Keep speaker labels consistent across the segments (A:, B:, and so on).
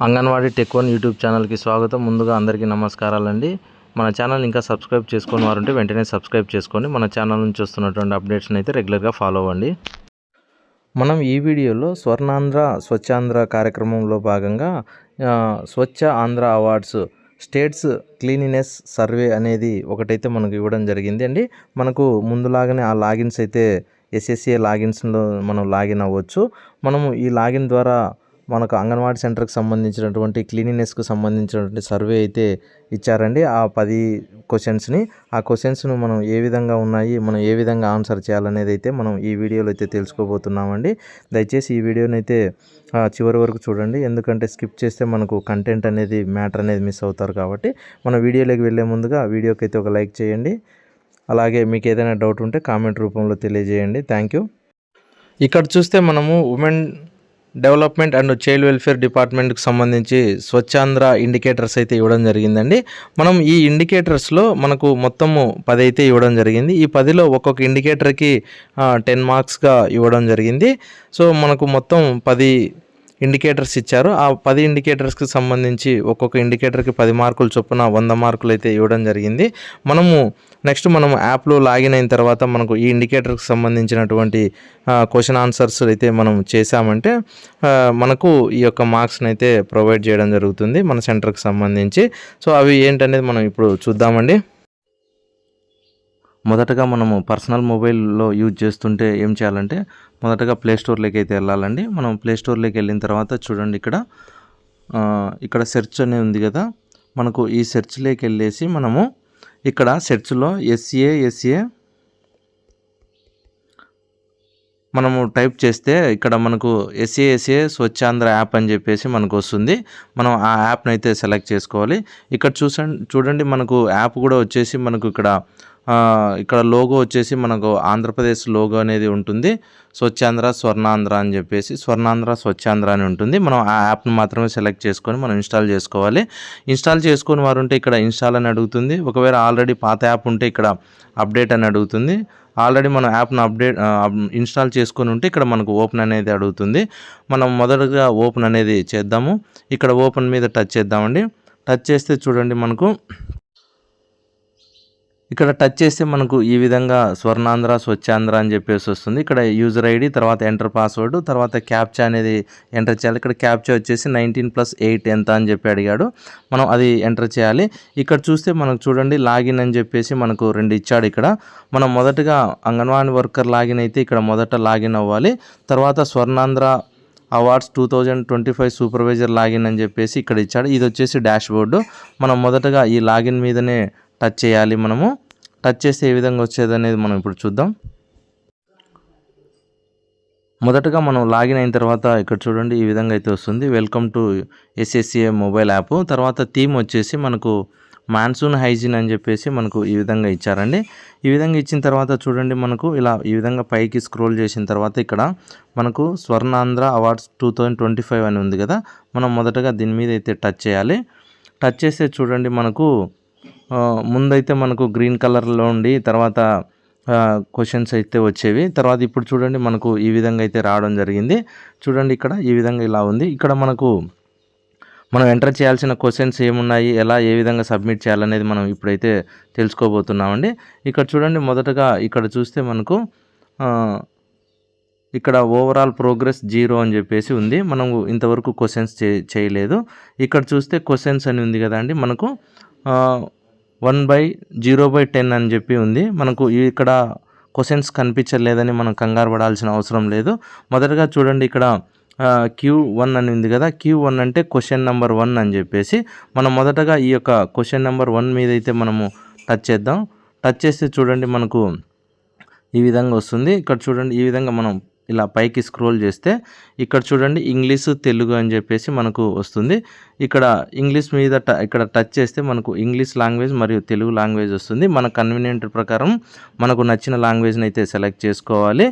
A: Anganwadi tech one YouTube ఛానల్కి స్వాగతం. ముందుగా అందరికీ నమస్కారాలండి. మన ఛానల్ ఇంకా సబ్స్క్రైబ్ చేసుకుని వారుంటే వెంటనే సబ్స్క్రైబ్ చేసుకొని మన ఛానల్ నుంచి వస్తున్నటువంటి అప్డేట్స్ని అయితే రెగ్యులర్గా ఫాలో అవ్వండి. మనం ఈ వీడియోలో స్వర్ణాంధ్ర స్వచ్ఛాంధ్ర కార్యక్రమంలో భాగంగా Swachh Andhra awards states cleanliness survey అనేది ఒకటైతే మనకు ఇవ్వడం జరిగింది అండి. మనకు ముందులాగానే ఆ లాగిన్స్ అయితే ఎస్ఎస్ఏ లాగిన్స్లో మనం లాగిన్ అవ్వచ్చు. మనము ఈ లాగిన్ ద్వారా మనకు అంగన్వాడీ సెంటర్కి సంబంధించినటువంటి క్లీనినెస్కు సంబంధించినటువంటి సర్వే అయితే ఇచ్చారండి. ఆ పది క్వశ్చన్స్ని ఆ క్వశ్చన్స్ను మనం ఏ విధంగా ఉన్నాయి మనం ఏ విధంగా ఆన్సర్ చేయాలనేది అయితే మనం ఈ వీడియోలో అయితే తెలుసుకోబోతున్నామండి. దయచేసి ఈ వీడియోని అయితే చివరి వరకు చూడండి. ఎందుకంటే స్కిప్ చేస్తే మనకు కంటెంట్ అనేది మ్యాటర్ అనేది మిస్ అవుతారు కాబట్టి మన వీడియోలోకి వెళ్ళే ముందుగా వీడియోకి అయితే ఒక లైక్ చేయండి. అలాగే మీకు ఏదైనా డౌట్ ఉంటే కామెంట్ రూపంలో తెలియజేయండి. Thank you. ఇక్కడ చూస్తే మనము women development and child welfare డిపార్ట్మెంట్కి సంబంధించి స్వచ్ఛాంధ్ర ఇండికేటర్స్ అయితే ఇవ్వడం జరిగిందండి. మనం ఈ ఇండికేటర్స్లో మనకు మొత్తము పది అయితే ఇవ్వడం జరిగింది. ఈ పదిలో ఒక్కొక్క ఇండికేటర్కి టెన్ మార్క్స్గా ఇవ్వడం జరిగింది. సో మనకు మొత్తం పది ఇండికేటర్స్ ఇచ్చారు. ఆ పది ఇండికేటర్స్కి సంబంధించి ఒక్కొక్క ఇండికేటర్కి పది మార్కులు చొప్పున వంద మార్కులు అయితే ఇవ్వడం జరిగింది. మనము నెక్స్ట్ మనం యాప్లో లాగిన్ అయిన తర్వాత మనకు ఈ ఇండికేటర్కి సంబంధించినటువంటి క్వశ్చన్ ఆన్సర్స్ అయితే మనం చేసామంటే మనకు ఈ యొక్క మార్క్స్ని అయితే ప్రొవైడ్ చేయడం జరుగుతుంది మన సెంటర్కి సంబంధించి. సో అవి ఏంటనేది మనం ఇప్పుడు చూద్దామండి. మొదటగా మనము పర్సనల్ మొబైల్లో యూజ్ చేస్తుంటే ఏం చేయాలంటే మొదటగా ప్లే స్టోర్లోకి అయితే వెళ్ళాలండి. మనం ప్లే స్టోర్లోకి వెళ్ళిన తర్వాత చూడండి ఇక్కడ ఇక్కడ సెర్చ్ అనేది ఉంది కదా. మనకు ఈ సెర్చ్లోకి వెళ్ళేసి మనము ఇక్కడ సెర్చ్లో ఎస్ఏ ఎస్ఏ మనము టైప్ చేస్తే ఇక్కడ మనకు ఎస్ఏ ఎస్ఏ స్వచ్ఛాంధ్ర యాప్ అని చెప్పేసి మనకు వస్తుంది. మనం ఆ యాప్ని అయితే సెలెక్ట్ చేసుకోవాలి. ఇక్కడ చూసండి చూడండి మనకు యాప్ కూడా వచ్చేసి మనకు ఇక్కడ ఇక్కడ లోగో వచ్చేసి మనకు ఆంధ్రప్రదేశ్ లోగో అనేది ఉంటుంది. స్వచ్ఛాంధ్ర స్వర్ణాంధ్ర అని చెప్పేసి స్వర్ణాంధ్ర స్వచ్ఛాంధ్ర అని ఉంటుంది. మనం ఆ యాప్ని మాత్రమే సెలెక్ట్ చేసుకొని మనం ఇన్స్టాల్ చేసుకోవాలి. ఇన్స్టాల్ చేసుకొని వారు ఉంటే ఇక్కడ ఇన్స్టాల్ అని అడుగుతుంది. ఒకవేళ ఆల్రెడీ పాత యాప్ ఉంటే ఇక్కడ అప్డేట్ అని అడుగుతుంది. ఆల్రెడీ మనం యాప్ను అప్డేట్ ఇన్స్టాల్ చేసుకొని ఉంటే ఇక్కడ మనకు ఓపెన్ అనేది అడుగుతుంది. మనం మొదటగా ఓపెన్ అనేది చేద్దాము. ఇక్కడ ఓపెన్ మీద టచ్ చేద్దామండి. టచ్ చేస్తే చూడండి మనకు ఇక్కడ టచ్ చేస్తే మనకు ఈ విధంగా స్వర్ణాంధ్ర స్వచ్ఛాంధ్ర అని చెప్పేసి వస్తుంది. ఇక్కడ యూజర్ ఐడి తర్వాత ఎంటర్ పాస్వర్డ్ తర్వాత క్యాప్చా అనేది ఎంటర్ చేయాలి. ఇక్కడ క్యాప్చా వచ్చేసి నైన్టీన్ ప్లస్ ఎయిట్ ఎంత అని చెప్పి అడిగాడు. మనం అది ఎంటర్ చేయాలి. ఇక్కడ చూస్తే మనకు చూడండి లాగిన్ అని చెప్పేసి మనకు రెండు ఇచ్చాడు ఇక్కడ. మనం మొదటగా అంగన్వాడీ వర్కర్ లాగిన్ అయితే ఇక్కడ మొదట లాగిన్ అవ్వాలి. తర్వాత Swarnandhra awards two thousand twenty five supervisor login అని చెప్పేసి ఇక్కడ ఇచ్చాడు. ఇది వచ్చేసి డాష్ బోర్డు మనం మొదటగా ఈ లాగిన్ మీదనే టచ్ చేయాలి మనము. టచ్ చేస్తే ఏ విధంగా వచ్చేది అనేది మనం ఇప్పుడు చూద్దాం. మొదటగా మనం లాగిన్ అయిన తర్వాత ఇక్కడ చూడండి ఈ విధంగా అయితే వస్తుంది. Welcome to SSCA mobile app తర్వాత థీమ్ వచ్చేసి మనకు మాన్సూన్ హైజీన్ అని చెప్పేసి మనకు ఈ విధంగా ఇచ్చారండి. ఈ విధంగా ఇచ్చిన తర్వాత చూడండి మనకు ఇలా ఈ విధంగా పైకి స్క్రోల్ చేసిన తర్వాత ఇక్కడ మనకు Swarnandhra awards two thousand twenty five అని ఉంది కదా. మనం మొదటగా దీని మీద అయితే టచ్ చేయాలి. టచ్ చేస్తే చూడండి మనకు ముందైతే మనకు గ్రీన్ కలర్లో ఉండి తర్వాత క్వశ్చన్స్ అయితే వచ్చేవి. తర్వాత ఇప్పుడు చూడండి మనకు ఈ విధంగా అయితే రావడం జరిగింది. చూడండి ఇక్కడ ఈ విధంగా ఇలా ఉంది. ఇక్కడ మనకు మనం ఎంటర్ చేయాల్సిన క్వశ్చన్స్ ఏమున్నాయి ఎలా ఏ విధంగా సబ్మిట్ చేయాలనేది మనం ఇప్పుడైతే తెలుసుకోబోతున్నామండి. ఇక్కడ చూడండి మొదటగా ఇక్కడ చూస్తే మనకు ఇక్కడ ఓవరాల్ ప్రోగ్రెస్ జీరో అని చెప్పేసి ఉంది. మనం ఇంతవరకు క్వశ్చన్స్ చే చేయలేదు. ఇక్కడ చూస్తే క్వశ్చన్స్ అని ఉంది కదండి. మనకు one by zero by ten అని చెప్పి ఉంది. మనకు ఇక్కడ క్వశ్చన్స్ కనిపించలేదని మనం కంగారు పడాల్సిన అవసరం లేదు. మొదటగా చూడండి ఇక్కడ క్యూ వన్ అని ఉంది కదా. క్యూ వన్ అంటే క్వశ్చన్ నెంబర్ వన్ అని చెప్పేసి మనం మొదటగా ఈ యొక్క క్వశ్చన్ నెంబర్ వన్ మీద అయితే మనము టచ్ చేద్దాం. టచ్ చేస్తే చూడండి మనకు ఈ విధంగా వస్తుంది. ఇక్కడ చూడండి ఈ విధంగా మనం ఇలా పైకి స్క్రోల్ చేస్తే ఇక్కడ చూడండి ఇంగ్లీష్ తెలుగు అని చెప్పేసి మనకు వస్తుంది. ఇక్కడ ఇంగ్లీష్ మీద ట- ఇక్కడ టచ్ చేస్తే మనకు ఇంగ్లీష్ లాంగ్వేజ్ మరియు తెలుగు లాంగ్వేజ్ వస్తుంది. మన కన్వీనియంట్ ప్రకారం మనకు నచ్చిన లాంగ్వేజ్ని అయితే సెలెక్ట్ చేసుకోవాలి.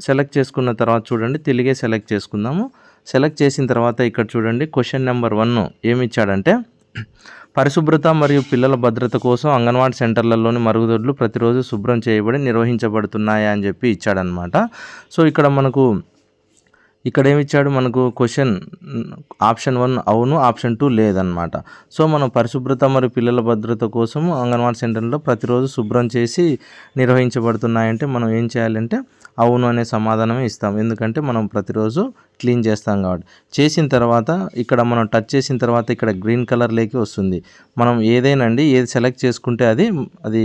A: సెలెక్ట్ చేసుకున్న తర్వాత చూడండి తెలుగే సెలెక్ట్ చేసుకుందాము. సెలెక్ట్ చేసిన తర్వాత ఇక్కడ చూడండి క్వశ్చన్ నెంబర్ వన్ ఏమి ఇచ్చాడంటే పరిశుభ్రత మరియు పిల్లల భద్రత కోసం అంగన్వాడీ సెంటర్లలోని మరుగుదొడ్లు ప్రతిరోజు శుభ్రం చేయబడి నిర్వహించబడుతున్నాయా అని చెప్పి ఇచ్చాడనమాట సో ఇక్కడ మనకు ఇక్కడ ఏమి ఇచ్చాడు మనకు క్వశ్చన్ ఆప్షన్ వన్ అవును ఆప్షన్ టూ లేదనమాట సో మనం పరిశుభ్రత మరియు పిల్లల భద్రత కోసం అంగన్వాడీ సెంటర్లో ప్రతిరోజు శుభ్రం చేసి నిర్వహించబడుతున్నాయంటే మనం ఏం చేయాలంటే అవును అనే సమాధానమే ఇస్తాం. ఎందుకంటే మనం ప్రతిరోజు క్లీన్ చేస్తాం కాబట్టి. చేసిన తర్వాత ఇక్కడ మనం టచ్ చేసిన తర్వాత ఇక్కడ గ్రీన్ కలర్లోకి వస్తుంది. మనం ఏదైనా అండి ఏది సెలెక్ట్ చేసుకుంటే అది అది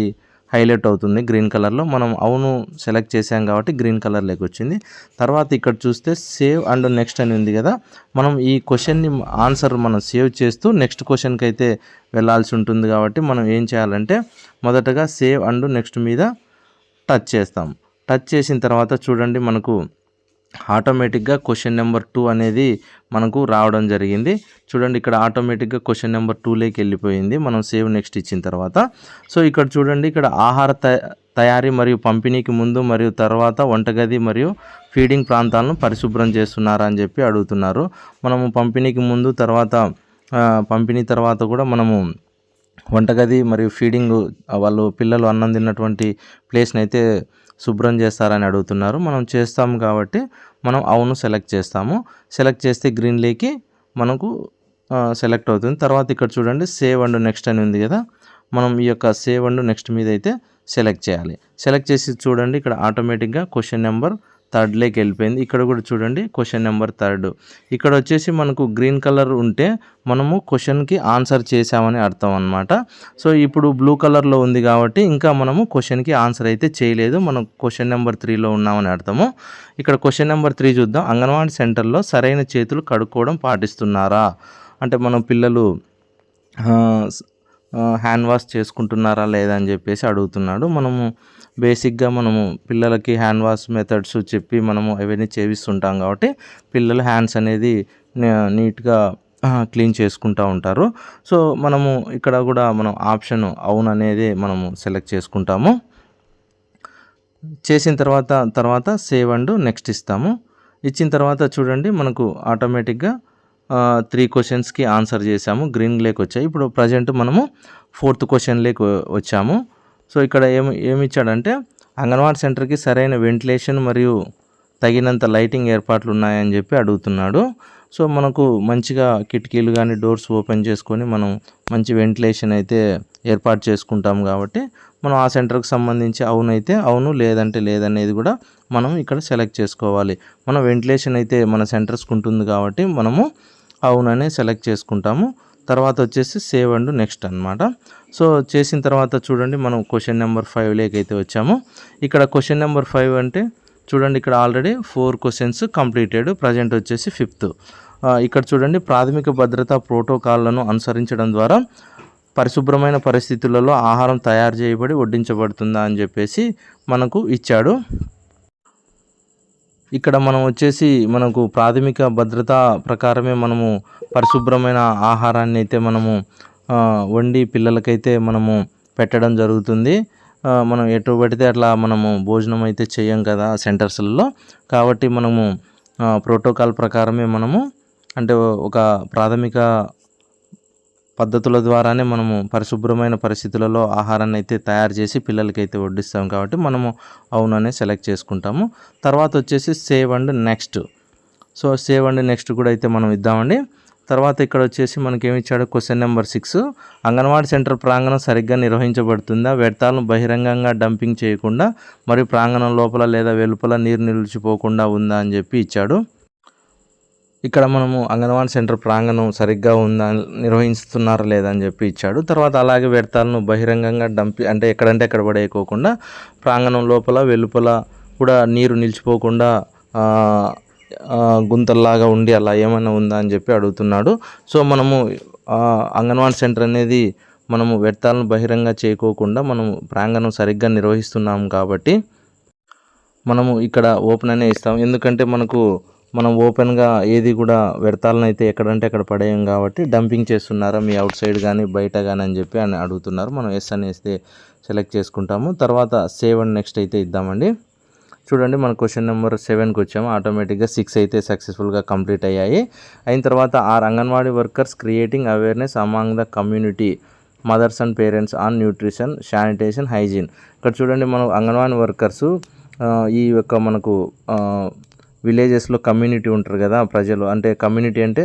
A: హైలైట్ అవుతుంది గ్రీన్ కలర్లో. మనం అవును సెలెక్ట్ చేసాం కాబట్టి గ్రీన్ కలర్లోకి వచ్చింది. తర్వాత ఇక్కడ చూస్తే సేవ్ అండ్ నెక్స్ట్ అని ఉంది కదా. మనం ఈ క్వశ్చన్ని ఆన్సర్ మనం సేవ్ చేస్తూ నెక్స్ట్ క్వశ్చన్కి అయితే వెళ్ళాల్సి ఉంటుంది కాబట్టి మనం ఏం చేయాలంటే మొదటగా సేవ్ అండ్ నెక్స్ట్ మీద టచ్ చేస్తాం. టచ్ చేసిన తర్వాత చూడండి మనకు ఆటోమేటిక్గా క్వశ్చన్ నెంబర్ టూ అనేది మనకు రావడం జరిగింది. చూడండి ఇక్కడ ఆటోమేటిక్గా క్వశ్చన్ నెంబర్ టూలోకి వెళ్ళిపోయింది. మనం సేవ్ నెక్స్ట్ ఇచ్చిన తర్వాత. సో ఇక్కడ చూడండి ఇక్కడ ఆహార తయారీ మరియు పంపిణీకి ముందు మరియు తర్వాత వంటగది మరియు ఫీడింగ్ ప్రాంతాలను పరిశుభ్రం చేస్తున్నారా అని చెప్పి అడుగుతున్నారు. మనము పంపిణీకి ముందు తర్వాత పంపిణీ తర్వాత కూడా మనము వంటగది మరియు ఫీడింగ్ వాళ్ళు పిల్లలు అన్నం తిన్నటువంటి ప్లేస్ని అయితే శుభ్రం చేస్తారని అడుగుతున్నారు. మనం చేస్తాము కాబట్టి మనం అవును సెలెక్ట్ చేస్తాము. సెలెక్ట్ చేస్తే గ్రీన్లోకి మనకు సెలెక్ట్ అవుతుంది. తర్వాత ఇక్కడ చూడండి సేవ్ అండ్ నెక్స్ట్ అని ఉంది కదా. మనం ఈ యొక్క సేవ్ అండ్ నెక్స్ట్ మీద అయితే సెలెక్ట్ చేయాలి. సెలెక్ట్ చేసి చూడండి ఇక్కడ ఆటోమేటిక్గా క్వశ్చన్ నెంబర్ థర్డ్లోకి వెళ్ళిపోయింది. ఇక్కడ కూడా చూడండి క్వశ్చన్ నెంబర్ థర్డ్ ఇక్కడ వచ్చేసి మనకు గ్రీన్ కలర్ ఉంటే మనము క్వశ్చన్కి ఆన్సర్ చేసామని అర్థం అనమాట సో ఇప్పుడు బ్లూ కలర్లో ఉంది కాబట్టి ఇంకా మనము క్వశ్చన్కి ఆన్సర్ అయితే చేయలేదు. మనం క్వశ్చన్ నెంబర్ త్రీలో ఉన్నామని అర్థము. ఇక్కడ క్వశ్చన్ నెంబర్ త్రీ చూద్దాం. అంగన్వాడీ సెంటర్లో సరైన చేతులు కడుక్కోవడం పాటిస్తున్నారా? అంటే మనం పిల్లలు హ్యాండ్ వాష్ చేసుకుంటున్నారా లేదా అని చెప్పేసి అడుగుతున్నాడు. మనము బేసిక్గా మనము పిల్లలకి హ్యాండ్ వాష్ మెథడ్స్ చెప్పి మనము అవన్నీ చేపిస్తుంటాం కాబట్టి పిల్లలు హ్యాండ్స్ అనేది నీట్గా క్లీన్ చేసుకుంటూ ఉంటారు. సో మనము ఇక్కడ కూడా మనం ఆప్షన్ అవును అనేది మనము సెలెక్ట్ చేసుకుంటాము. చేసిన తర్వాత తర్వాత సేవ్ అండ్ నెక్స్ట్ ఇస్తాము. ఇచ్చిన తర్వాత చూడండి మనకు ఆటోమేటిక్గా త్రీ క్వశ్చన్స్కి ఆన్సర్ చేసాము గ్రీన్ లేక్ వచ్చాయి. ఇప్పుడు ప్రజెంట్ మనము ఫోర్త్ క్వశ్చన్ లేక్ వచ్చాము. సో ఇక్కడ ఏమి ఏమి ఇచ్చాడంటే అంగన్వాడీ సెంటర్కి సరైన వెంటిలేషన్ మరియు తగినంత లైటింగ్ ఏర్పాట్లు ఉన్నాయని చెప్పి అడుగుతున్నాడు. సో మనకు మంచిగా కిటికీలు కానీ డోర్స్ ఓపెన్ చేసుకొని మనం మంచి వెంటిలేషన్ అయితే ఏర్పాటు చేసుకుంటాం కాబట్టి మనం ఆ సెంటర్కి సంబంధించి అవునైతే అవును లేదంటే లేదనేది కూడా మనం ఇక్కడ సెలెక్ట్ చేసుకోవాలి. మనం వెంటిలేషన్ అయితే మన సెంటర్స్కి ఉంటుంది కాబట్టి మనము అవుననే సెలెక్ట్ చేసుకుంటాము. తర్వాత వచ్చేసి సేవ్ అండ్ నెక్స్ట్ అనమాట సో చేసిన తర్వాత చూడండి మనం క్వశ్చన్ నెంబర్ ఫైవ్లోకి అయితే వచ్చాము. ఇక్కడ క్వశ్చన్ నెంబర్ ఫైవ్ అంటే చూడండి ఇక్కడ already four questions completed present వచ్చేసి ఫిఫ్త్. ఇక్కడ చూడండి ప్రాథమిక భద్రతా ప్రోటోకాల్లను అనుసరించడం ద్వారా పరిశుభ్రమైన పరిస్థితులలో ఆహారం తయారు చేయబడి వడ్డించబడుతుందా అని చెప్పేసి మనకు ఇచ్చాడు. ఇక్కడ మనం వచ్చేసి మనకు ప్రాథమిక భద్రత ప్రకారమే మనము పరిశుభ్రమైన ఆహారాన్ని అయితే మనము వండి పిల్లలకైతే మనము పెట్టడం జరుగుతుంది. మనం ఎటు పడితే అట్లా మనము భోజనం అయితే చేయం కదా సెంటర్స్లలో. కాబట్టి మనము ప్రోటోకాల్ ప్రకారమే మనము అంటే ఒక ప్రాథమిక పద్ధతుల ద్వారానే మనము పరిశుభ్రమైన పరిస్థితులలో ఆహారాన్ని అయితే తయారు చేసి పిల్లలకి అయితే వడ్డిస్తాం కాబట్టి మనము అవుననే సెలెక్ట్ చేసుకుంటాము. తర్వాత వచ్చేసి save and next. So save and next కూడా అయితే మనం ఇద్దామండి. తర్వాత ఇక్కడ వచ్చేసి మనకి ఏమి ఇచ్చాడు? Question number six. Anganwadi centre ప్రాంగణం సరిగ్గా నిర్వహించబడుతుందా? వ్యర్థాలను బహిరంగంగా డంపింగ్ చేయకుండా మరియు ప్రాంగణం లోపల లేదా వెలుపల నీరు నిలిచిపోకుండా ఉందా అని చెప్పి ఇచ్చాడు. ఇక్కడ మనము అంగన్వాడీ సెంటర్ ప్రాంగణం సరిగ్గా ఉందా నిర్వహిస్తున్నారా లేదా అని చెప్పి ఇచ్చాడు. తర్వాత అలాగే వ్యర్థాలను బహిరంగంగా డంపి అంటే ఎక్కడంటే ఎక్కడ పడేయకోకుండా ప్రాంగణం లోపల వెలుపల కూడా నీరు నిలిచిపోకుండా గుంతల్లాగా ఉండి అలా ఏమైనా ఉందా అని చెప్పి అడుగుతున్నాడు. సో మనము అంగన్వాడీ సెంటర్ అనేది మనము వ్యర్థాలను బహిరంగ చేయకోకుండా మనము ప్రాంగణం సరిగ్గా నిర్వహిస్తున్నాం కాబట్టి మనము ఇక్కడ ఓపెన్ అనే ఇస్తాం ఎందుకంటే మనకు మనం ఓపెన్గా ఏది కూడా వ్యర్థాలను అయితే ఎక్కడంటే అక్కడ పడేయం కాబట్టి డంపింగ్ చేస్తున్నారా మీ అవుట్ సైడ్ కానీ బయట కానీ అని చెప్పి అని అడుగుతున్నారు. మనం ఎస్ అని వేస్తే సెలెక్ట్ చేసుకుంటాము. తర్వాత సేవ్ అండ్ నెక్స్ట్ అయితే ఇద్దామండి. చూడండి మన క్వశ్చన్ నెంబర్ సెవెన్కి వచ్చాము. ఆటోమేటిక్గా సిక్స్ అయితే సక్సెస్ఫుల్గా కంప్లీట్ అయ్యాయి. అయిన తర్వాత are anganwadi workers creating awareness among the community mothers and parents on nutrition sanitation hygiene. ఇక్కడ చూడండి మనం అంగన్వాడీ వర్కర్స్ ఈ యొక్క మనకు విలేజెస్లో కమ్యూనిటీ ఉంటారు కదా ప్రజలు. అంటే కమ్యూనిటీ అంటే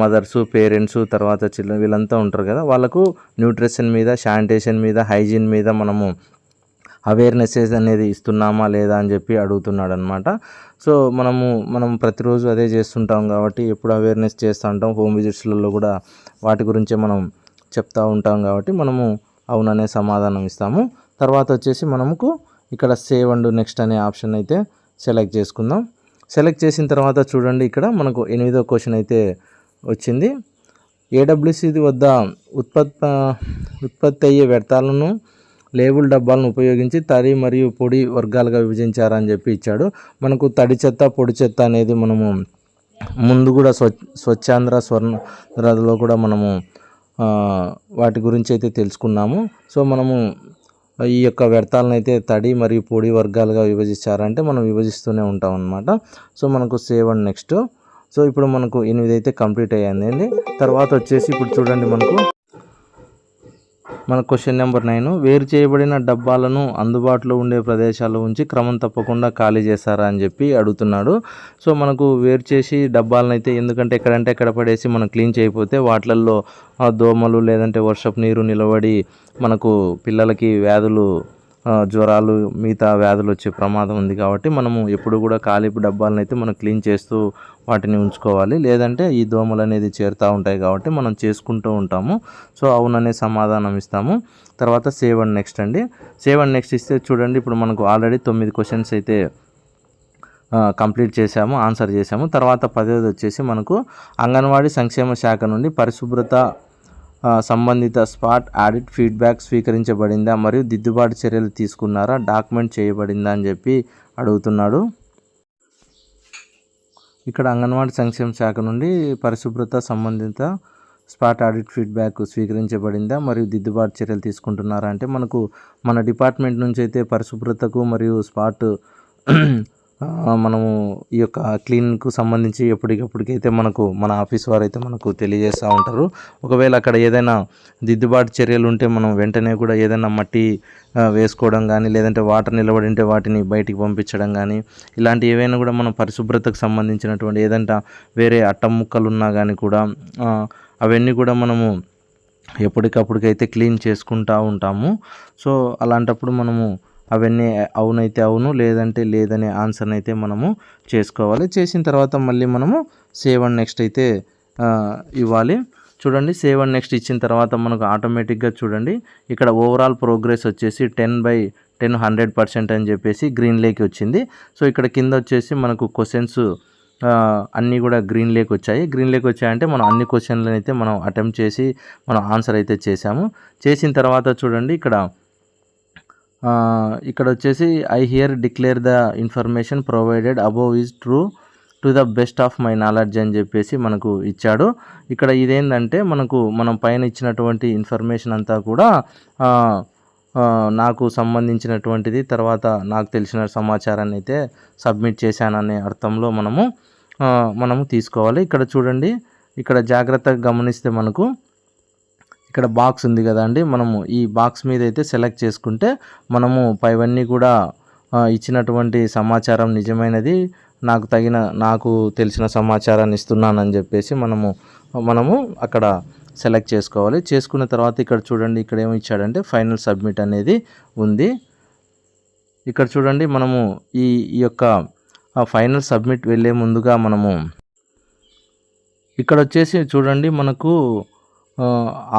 A: మదర్స్ పేరెంట్స్ తర్వాత చిల్డ్రన్ వీళ్ళంతా ఉంటారు కదా. వాళ్ళకు న్యూట్రిషన్ మీద శానిటేషన్ మీద హైజీన్ మీద మనము అవేర్నెసెస్ అనేది ఇస్తున్నామా లేదా అని చెప్పి అడుగుతున్నాడు అనమాట సో మనము మనం ప్రతిరోజు అదే చేస్తుంటాం కాబట్టి ఎప్పుడు అవేర్నెస్ చేస్తూ ఉంటాం. హోమ్ విజిట్స్లలో కూడా వాటి గురించే మనం చెప్తూ ఉంటాం కాబట్టి మనము అవుననే సమాధానం ఇస్తాము. తర్వాత వచ్చేసి మనకు ఇక్కడ సేవ్ అండ్ నెక్స్ట్ అనే ఆప్షన్ అయితే సెలెక్ట్ చేసుకుందాం. సెలెక్ట్ చేసిన తర్వాత చూడండి ఇక్కడ మనకు ఎనిమిదో క్వశ్చన్ అయితే వచ్చింది. ఏడబ్ల్యూసి వద్ద ఉత్పత్తి ఉత్పత్తి అయ్యే వ్యర్థాలను లేబుల్ డబ్బాలను ఉపయోగించి తడి మరియు పొడి వర్గాలుగా విభజించారని చెప్పి ఇచ్చాడు. మనకు తడి చెత్త పొడి చెత్త అనేది మనము ముందు కూడా స్వ స్వచ్ఛాంధ్ర స్వర్ణలో కూడా మనము వాటి గురించి అయితే తెలుసుకున్నాము. సో మనము ఈ యొక్క వ్యర్థాలను అయితే తడి మరియు పొడి వర్గాలుగా విభజిస్తారంటే మనం విభజిస్తూనే ఉంటాం అన్నమాట. సో మనకు సేవ్ అండ్ నెక్స్ట్. సో ఇప్పుడు మనకు ఎనిమిది అయితే కంప్లీట్ అయ్యిందండి తర్వాత వచ్చేసి ఇప్పుడు చూడండి మనకు మన క్వశ్చన్ నెంబర్ నైన్. వేరు చేయబడిన డబ్బాలను అందుబాటులో ఉండే ప్రదేశాల్లో ఉంచి క్రమం తప్పకుండా ఖాళీ చేస్తారా అని చెప్పి అడుగుతున్నాడు. సో మనకు వేరు చేసి డబ్బాలను అయితే ఎందుకంటే ఎక్కడంటే ఎక్కడ పడేసి మనం క్లీన్ చేయకపోతే వాటిల్లో ఆ, దోమలు లేదంటే వర్షపు నీరు నిలబడి మనకు పిల్లలకి వ్యాధులు జ్వరాలు మిగతా వ్యాధులు వచ్చే ప్రమాదం ఉంది కాబట్టి మనము ఎప్పుడు కూడా ఖాళీ డబ్బాలను అయితే మనం క్లీన్ చేస్తూ వాటిని ఉంచుకోవాలి. లేదంటే ఈ దోమలు అనేది చేరుతూ ఉంటాయి కాబట్టి మనం చేసుకుంటూ ఉంటాము. సో అవుననే సమాధానం ఇస్తాము. తర్వాత సేవ్ అండ్ నెక్స్ట్ అండి. సేవ్ అండ్ నెక్స్ట్ ఇస్తే చూడండి ఇప్పుడు మనకు ఆల్రెడీ తొమ్మిది క్వశ్చన్స్ అయితే కంప్లీట్ చేశాము ఆన్సర్ చేశాము. తర్వాత పదవది వచ్చేసి మనకు అంగన్వాడీ సంక్షేమ శాఖ నుండి పరిశుభ్రత సంబంధిత స్పాట్ ఆడిట్ ఫీడ్బ్యాక్ స్వీకరించబడిందా మరియు దిద్దుబాటు చర్యలు తీసుకున్నారా? డాక్యుమెంట్ చేయబడిందా అని చెప్పి అడుగుతున్నాడు. ఇక్కడ అంగన్వాడీ సంక్షేమ శాఖ నుండి పరిశుభ్రత సంబంధిత స్పాట్ ఆడిట్ ఫీడ్బ్యాక్ స్వీకరించబడిందా మరియు దిద్దుబాటు చర్యలు తీసుకుంటున్నారా అంటే మనకు మన డిపార్ట్మెంట్ నుంచి అయితే పరిశుభ్రతకు మరియు స్పాట్ మనము ఈ యొక్క క్లీన్కు సంబంధించి ఎప్పటికప్పటికైతే మనకు మన ఆఫీస్ వారు అయితే మనకు తెలియజేస్తూ ఉంటారు. ఒకవేళ అక్కడ ఏదైనా దిద్దుబాటు చర్యలు ఉంటే మనం వెంటనే కూడా ఏదైనా మట్టి వేసుకోవడం కానీ లేదంటే వాటర్ నిలబడి ఉంటే వాటిని బయటికి పంపించడం కానీ ఇలాంటి ఏవైనా కూడా మనం పరిశుభ్రతకు సంబంధించినటువంటి ఏదంటే వేరే అట్ట ముక్కలు ఉన్నా కానీ కూడా అవన్నీ కూడా మనము ఎప్పటికప్పటికైతే క్లీన్ చేసుకుంటూ ఉంటాము. సో అలాంటప్పుడు మనము అవన్నీ అవునైతే అవును లేదంటే లేదనే ఆన్సర్ని అయితే మనము చేసుకోవాలి. చేసిన తర్వాత మళ్ళీ మనము సేవ్ అండ్ నెక్స్ట్ అయితే ఇవ్వాలి. చూడండి సేవ్ అండ్ నెక్స్ట్ ఇచ్చిన తర్వాత మనకు ఆటోమేటిక్గా చూడండి ఇక్కడ ఓవరాల్ ప్రోగ్రెస్ వచ్చేసి ten by ten hundred percent అని చెప్పేసి గ్రీన్ లేక్ వచ్చింది. సో ఇక్కడ కింద వచ్చేసి మనకు క్వశ్చన్స్ అన్నీ కూడా గ్రీన్ లేక్ వచ్చాయి. గ్రీన్ లేక్ వచ్చాయంటే మనం అన్ని క్వశ్చన్లను అయితే మనం అటెంప్ట్ చేసి మనం ఆన్సర్ అయితే చేసాము చేసిన తర్వాత చూడండి ఇక్కడ ఇక్కడ వచ్చేసి I here declare the information provided above is true to the best of my knowledge అని చెప్పేసి మనకు ఇచ్చాడు. ఇక్కడ ఇదేంటంటే మనకు మనం పైన ఇచ్చినటువంటి ఇన్ఫర్మేషన్ అంతా కూడా నాకు సంబంధించినటువంటిది తర్వాత నాకు తెలిసిన సమాచారాన్ని అయితే సబ్మిట్ చేశాననే అర్థంలో మనము మనము తీసుకోవాలి. ఇక్కడ చూడండి ఇక్కడ జాగ్రత్తగా గమనిస్తే మనకు ఇక్కడ బాక్స్ ఉంది కదండి. మనము ఈ బాక్స్ మీద అయితే సెలెక్ట్ చేసుకుంటే మనము పైవన్నీ కూడా ఇచ్చినటువంటి సమాచారం నిజమైనది. నాకు తగిన నాకు తెలిసిన సమాచారాన్ని ఇస్తున్నానని చెప్పేసి మనము మనము అక్కడ సెలెక్ట్ చేసుకోవాలి. చేసుకున్న తర్వాత ఇక్కడ చూడండి ఇక్కడ ఏమి ఇచ్చాడంటే ఫైనల్ సబ్మిట్ అనేది ఉంది. ఇక్కడ చూడండి మనము ఈ ఈ యొక్క ఫైనల్ సబ్మిట్ వెళ్ళే ముందుగా మనము ఇక్కడ వచ్చేసి చూడండి మనకు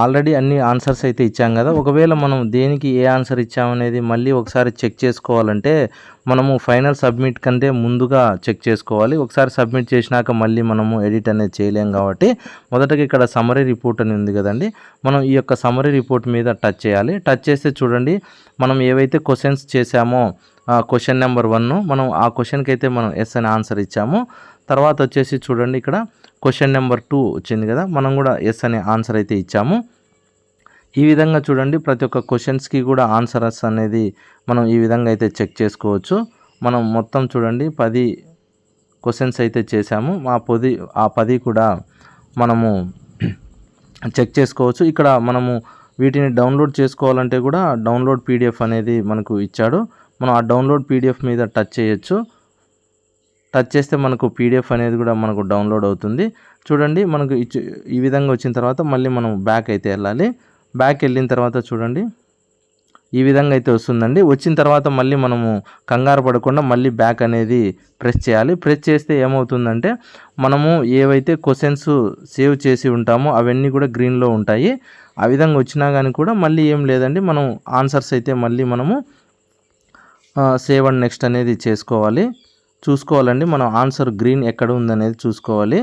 A: ఆల్రెడీ అన్ని ఆన్సర్స్ అయితే ఇచ్చాం కదా. ఒకవేళ మనం దేనికి ఏ ఆన్సర్ ఇచ్చామనేది మళ్ళీ ఒకసారి చెక్ చేసుకోవాలంటే మనము ఫైనల్ సబ్మిట్ కంటే ముందుగా చెక్ చేసుకోవాలి. ఒకసారి సబ్మిట్ చేసినాక మళ్ళీ మనము ఎడిట్ అనేది చేయలేం కాబట్టి మొదటగా ఇక్కడ సమరీ రిపోర్ట్ అని ఉంది కదండి. మనం ఈ యొక్క సమరీ రిపోర్ట్ మీద టచ్ చేయాలి. టచ్ చేస్తే చూడండి మనం ఏవైతే క్వశ్చన్స్ చేసామో క్వశ్చన్ నెంబర్ వన్ మనం ఆ క్వశ్చన్కి అయితే మనం ఎస్ అని ఆన్సర్ ఇచ్చాము. తర్వాత వచ్చేసి చూడండి ఇక్కడ క్వశ్చన్ నెంబర్ టూ వచ్చింది కదా మనం కూడా ఎస్ అనే ఆన్సర్ అయితే ఇచ్చాము. ఈ విధంగా చూడండి ప్రతి ఒక్క క్వశ్చన్స్కి కూడా ఆన్సర్స్ అనేది మనం ఈ విధంగా అయితే చెక్ చేసుకోవచ్చు. మనం మొత్తం చూడండి పది క్వశ్చన్స్ అయితే చేశాము. ఆ పది ఆ పది కూడా మనము చెక్ చేసుకోవచ్చు. ఇక్కడ మనము వీటిని డౌన్లోడ్ చేసుకోవాలంటే కూడా డౌన్లోడ్ పీడిఎఫ్ అనేది మనకు ఇచ్చాడు. మనం ఆ డౌన్లోడ్ పీడిఎఫ్ మీద టచ్ చేయొచ్చు. టచ్ చేస్తే మనకు పీడిఎఫ్ అనేది కూడా మనకు డౌన్లోడ్ అవుతుంది. చూడండి మనకు ఈ విధంగా వచ్చిన తర్వాత మళ్ళీ మనం బ్యాక్ అయితే వెళ్ళాలి. బ్యాక్ వెళ్ళిన తర్వాత చూడండి ఈ విధంగా అయితే వస్తుందండి. వచ్చిన తర్వాత మళ్ళీ మనము కంగారు పడకుండా మళ్ళీ బ్యాక్ అనేది ప్రెస్ చేయాలి. ప్రెస్ చేస్తే ఏమవుతుందంటే మనము ఏవైతే క్వశ్చన్స్ సేవ్ చేసి ఉంటామో అవన్నీ కూడా గ్రీన్లో ఉంటాయి. ఆ విధంగా వచ్చినా కానీ కూడా మళ్ళీ ఏం లేదండి. మనం ఆన్సర్స్ అయితే మళ్ళీ మనము సేవ్ అండ్ నెక్స్ట్ అనేది చేసుకోవాలి. చూసుకోవాలండి. మనం ఆన్సర్ గ్రీన్ ఎక్కడ ఉందనేది చూసుకోవాలి.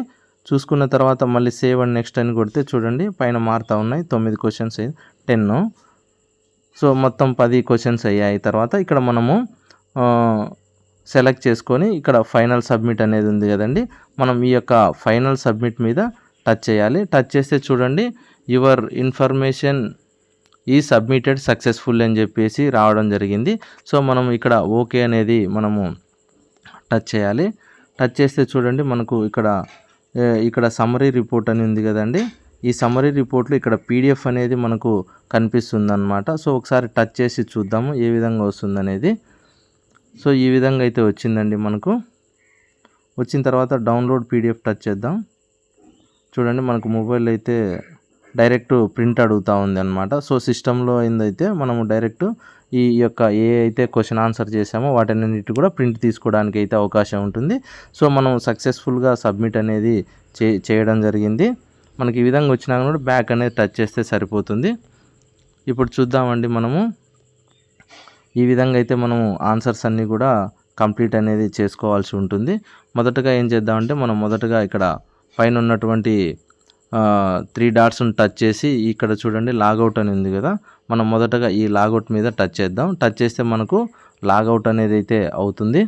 A: చూసుకున్న తర్వాత మళ్ళీ సేవ్ అండ్ నెక్స్ట్ అని కొడితే చూడండి పైన మారుతూ ఉన్నాయి. తొమ్మిది క్వశ్చన్స్ టెన్ సో మొత్తం పది క్వశ్చన్స్ అయ్యాయి. తర్వాత ఇక్కడ మనము సెలెక్ట్ చేసుకొని ఇక్కడ ఫైనల్ సబ్మిట్ అనేది ఉంది కదండి. మనం ఈ యొక్క ఫైనల్ సబ్మిట్ మీద టచ్ చేయాలి. టచ్ చేస్తే చూడండి your information is submitted successful అని చెప్పేసి రావడం జరిగింది. సో మనం ఇక్కడ ఓకే అనేది మనము టచ్ చేయాలి. టచ్ చేస్తే చూడండి మనకు ఇక్కడ ఇక్కడ సమ్మరీ రిపోర్ట్ అని ఉంది కదండి. ఈ సమ్మరీ రిపోర్ట్లో ఇక్కడ పీడిఎఫ్ అనేది మనకు కనిపిస్తుంది సో ఒకసారి టచ్ చేసి చూద్దాము ఏ విధంగా వస్తుందనేది సో ఈ విధంగా అయితే వచ్చిందండి మనకు. వచ్చిన తర్వాత డౌన్లోడ్ పీడిఎఫ్ టచ్ చేద్దాం. చూడండి మనకు మొబైల్ అయితే డైరెక్ట్ ప్రింట్ అడుగుతూ ఉంది అనమాట సో సిస్టంలో ఏందైతే మనము డైరెక్ట్ ఈ యొక్క ఏ అయితే క్వశ్చన్ ఆన్సర్ చేసామో వాటన్నిటి కూడా ప్రింట్ తీసుకోవడానికి అయితే అవకాశం ఉంటుంది. సో మనం సక్సెస్ఫుల్గా సబ్మిట్ అనేది చే చేయడం జరిగింది. మనకి ఈ విధంగా వచ్చినా కూడా బ్యాక్ అనేది టచ్ చేస్తే సరిపోతుంది. ఇప్పుడు చూద్దామండి మనము. ఈ విధంగా అయితే మనము ఆన్సర్స్ అన్నీ కూడా కంప్లీట్ అనేది చేసుకోవాల్సి ఉంటుంది. మొదటగా ఏం చేద్దామంటే మనం మొదటగా ఇక్కడ పైన ఉన్నటువంటి త్రీ డాట్స్ని టచ్ చేసి ఇక్కడ చూడండి లాగౌట్ అని ఉంది కదా. మనం మొదటగా ఈ లాగౌట్ మీద టచ్ చేద్దాం. టచ్ చేస్తే మనకు లాగౌట్ అనేది అయితే అవుతుంది.